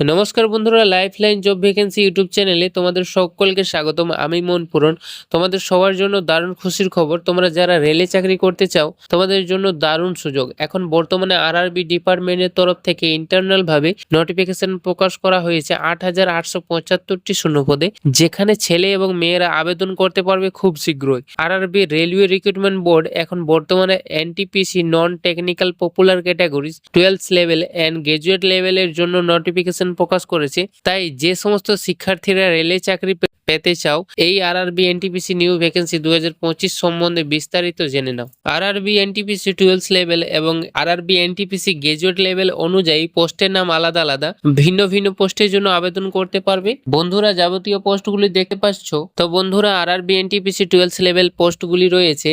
নমস্কার বন্ধুরা life line job vacancy YouTube চ্যানেলে তোমাদের সকলকে স্বাগতম। আমি মন পূরণ তোমাদের সবার জন্য দারুণ খুশির খবর, তোমরা যারা রেলে চাকরি করতে চাও, তোমাদের জন্য দারুণ সুযোগ। এখন বর্তমানে আর আরআরবি ডিপার্টমেন্টের তরফ থেকে ইন্টারনাল ভাবে নোটিফিকেশন প্রকাশ করা হয়েছে আট হাজার আটশো পঁচাত্তরটি শূন্যপদে, যেখানে ছেলে এবং মেয়েরা আবেদন করতে পারবে খুব শীঘ্রই। আর আরআরবি রেলওয়ে রিক্রুটমেন্ট বোর্ড এখন বর্তমানে NTPC non technical popular categories twelve level and graduate লেভেলের জন্য নোটিফিকেশন প্রকাশ করেছে। তাই যে সমস্ত শিক্ষার্থীরা রেলে চাকরি পেতে চাও, এই আরআরবি এনটিপিসি নিউ ভ্যাকেন্সি দুই হাজার পঁচিশ সম্বন্ধে বিস্তারিত জেনে নাও। আরআরবি এনটিপিসি টুয়েলভ লেভেল এবং আরআরবি এনটিপিসি গ্রাজুয়েট লেভেল অনুযায়ী পোস্টের নাম আলাদা আলাদা। ভিন্ন ভিন্ন পোস্টের জন্য আবেদন করতে পারবে। বন্ধুরা, যাবতীয় পোস্টগুলি দেখতে পাচ্ছ। তো বন্ধুরা আরআরবি এনটিপিসি টুয়েলভ লেভেল পোস্টগুলি রয়েছে।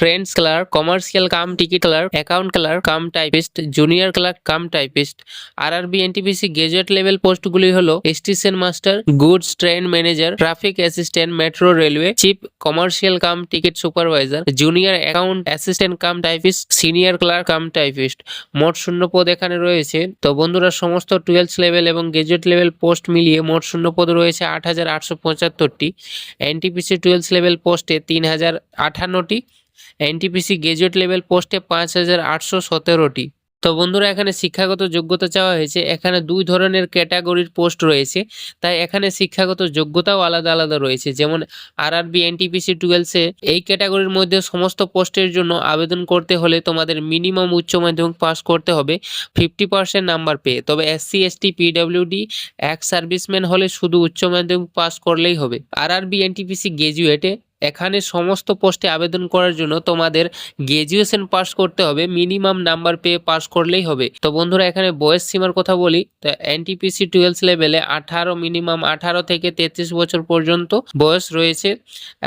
Trains clerk, commercial cum ticket clerk, account clerk, cum typist, junior clerk, cum typist. RRB NTPC graduate level পোস্টগুলি হলো station master goods train manager traffic assistant metro railway chief commercial cum ticket supervisor junior account assistant cum typist senior clerk cum typist মোট শূন্য পদ এখানে রয়েছে। তো বন্ধুরা, সমস্ত twelve level এবং গ্রাজুয়েট লেভেল পোস্ট মিলিয়ে মোট শূন্য পদ রয়েছে আট হাজার আটশো পঁচাত্তরটি। এনটিপিসি টুয়েলভ লেভেল পোস্টে তিন হাজার আটান্নটি এনটিপিসি গ্রাজুয়েট লেভেল পোস্টে পাঁচ হাজার আটশো সতেরোটি। তো বন্ধুরা, এখানে শিক্ষাগত যোগ্যতা চাওয়া হয়েছে। এখানে দুই ধরনের ক্যাটাগরির পোস্ট রয়েছে। তাই এখানে শিক্ষাগত যোগ্যতাও আলাদা আলাদা রয়েছে। যেমন আরআরবি এনটিপিসি টুয়েলভসে এই ক্যাটাগরির মধ্যে সমস্ত পোস্টের জন্য আবেদন করতে হলে তোমাদের মিনিমাম উচ্চ মাধ্যমিক পাস করতে হবে। ফিফটি পার্সেন্ট নাম্বার পেয়ে। তবে SC ST PWD ex serviceman হলে শুধু উচ্চ মাধ্যমিক পাস করলেই হবে। আরআরবি এনটিপিসি গ্রাজুয়েটে এখানে সমস্ত পোস্টে আবেদন করার জন্য তোমাদের গ্রাজুয়েশন পাস করতে হবে। মিনিমাম নাম্বার পেয়ে পাস করলেই হবে। তো বন্ধুরা, এখানে বয়স সীমার কথা বলি, তো এনটিপিসি টুয়েলভ লেভেলে আঠারো মিনিমাম আঠারো থেকে তেত্রিশ বছর পর্যন্ত বয়স রয়েছে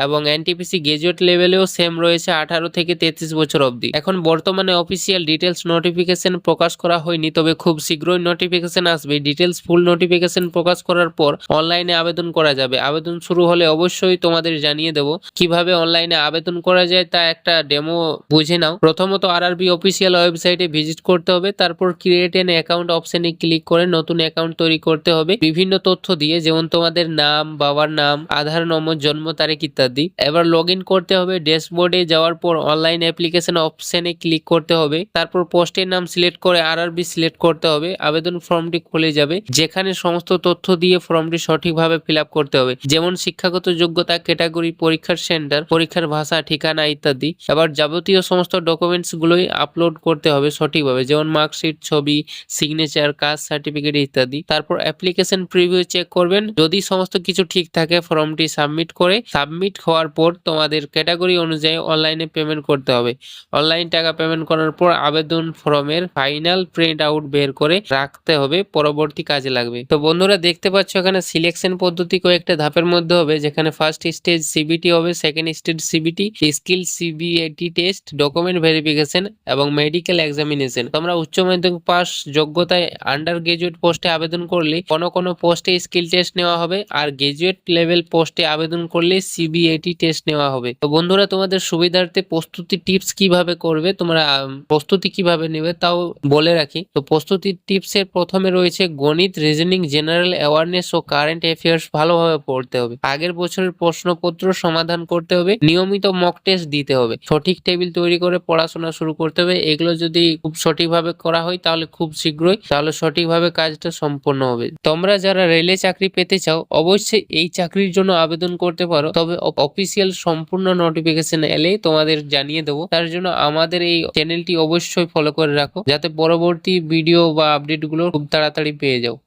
এবং এনটিপিসি গ্রাজুয়েট লেভেলেও সেম রয়েছে আঠারো থেকে তেত্রিশ বছর অবধি। এখন বর্তমানে অফিসিয়াল ডিটেলস নোটিফিকেশন প্রকাশ করা হয়নি, তবে খুব শীঘ্রই নোটিফিকেশন আসবে। ডিটেলস ফুল নোটিফিকেশন প্রকাশ করার পর অনলাইনে আবেদন করা যাবে। আবেদন শুরু হলে অবশ্যই তোমাদের জানিয়ে দেবো কীভাবে অনলাইনে আবেদন করা যায় তা একটা ডেমো বুঝে নাও। প্রথমত আরআরবি অফিসিয়াল ওয়েবসাইটে ভিজিট করতে হবে, তারপর ক্রিয়েট এন অ্যাকাউন্ট অপশনে ক্লিক করে নতুন অ্যাকাউন্ট তৈরি করতে হবে। বিভিন্ন তথ্য দিয়ে, যেমন তোমাদের নাম, বাবার নাম, আধার নম্বর, জন্ম তারিখ ইত্যাদি। এবার লগ করতে হবে ড্যাশবোর্ডে যাওয়ার পর অনলাইন অ্যাপ্লিকেশন অপশনে ক্লিক করতে হবে। তারপর পোস্টের নাম সিলেক্ট করে আরআরবি সিলেক্ট করতে হবে। আবেদন ফর্মটি খুলে যাবে। যেখানে সমস্ত তথ্য দিয়ে ফর্মটি সঠিকভাবে ফিল করতে হবে। যেমন শিক্ষাগত যোগ্যতা ক্যাটাগরি পরীক্ষার সেন্টার পরীক্ষার ভাষা, ঠিকানা ইত্যাদি। আবার যাবতীয় সমস্ত ডকুমেন্টস গুলোই আপলোড করতে হবে সঠিকভাবে। যেমন মার্কশিট ছবি সিগনেচার কাস্ট সার্টিফিকেট ইত্যাদি। তারপর অ্যাপ্লিকেশন প্রিভিউ চেক করবেন। যদি সমস্ত কিছু ঠিক থাকে ফর্মটি সাবমিট করে সাবমিট হওয়ার পর তোমাদের ক্যাটাগরি অনুযায়ী অনলাইনে পেমেন্ট করতে হবে। অনলাইন টাকা পেমেন্ট করার পর আবেদন ফর্মের ফাইনাল প্রিন্ট আউট বের করে রাখতে হবে। পরবর্তী কাজে লাগবে। তো বন্ধুরা, দেখতে পাচ্ছ এখানে সিলেকশন পদ্ধতি কয়েকটা ধাপের মধ্যে হবে। যেখানে ফার্স্ট স্টেজ সিবিটি হবে second stage CBT skill CBAT test document verification এবং মেডিকেল এক্সামিনেশন তোমরা উচ্চ মাধ্যমিক পাস যোগ্যতায় আন্ডার গ্রাজুয়েট পোস্টে আবেদন করলে কোনো কোনো পোস্টে স্কিল টেস্ট নেওয়া হবে আর গ্রাজুয়েট লেভেল পোস্টে আবেদন করলে সিবিএটি টেস্ট নেওয়া হবে। তো বন্ধুরা, তোমাদের সুবিধার্থে প্রস্তুতি টিপস কীভাবে করবে, তোমরা প্রস্তুতি কীভাবে নেবে তাও বলে রাখি। তো প্রস্তুতির টিপসের প্রথমে রয়েছে গণিত রিজনিং জেনারেল অ্যাওয়ারনেস ও কারেন্ট অ্যাফেয়ার্স ভালোভাবে পড়তে হবে। আগের বছরের প্রশ্নপত্র সমাধান করতে হবে, নিয়মিত মক টেস্ট দিতে হবে। সঠিক টেবিল তৈরি করে পড়াশোনা শুরু করতে হবে। এগুলো যদি খুব সঠিকভাবে করা হয় তাহলে খুব শীঘ্রই তাহলে সঠিকভাবে কাজটা সম্পন্ন হবে। তোমরা যারা রেলে চাকরি পেতে চাও, অবশ্যই এই চাকরির জন্য আবেদন করতে পারো। তবে অফিসিয়াল সম্পূর্ণ নোটিফিকেশন এলে তোমাদের জানিয়ে দেবো। তার জন্য আমাদের এই চ্যানেলটি অবশ্যই ফলো করে রাখো। যাতে পরবর্তী ভিডিও বা আপডেটগুলো খুব তাড়াতাড়ি পেয়ে যাও।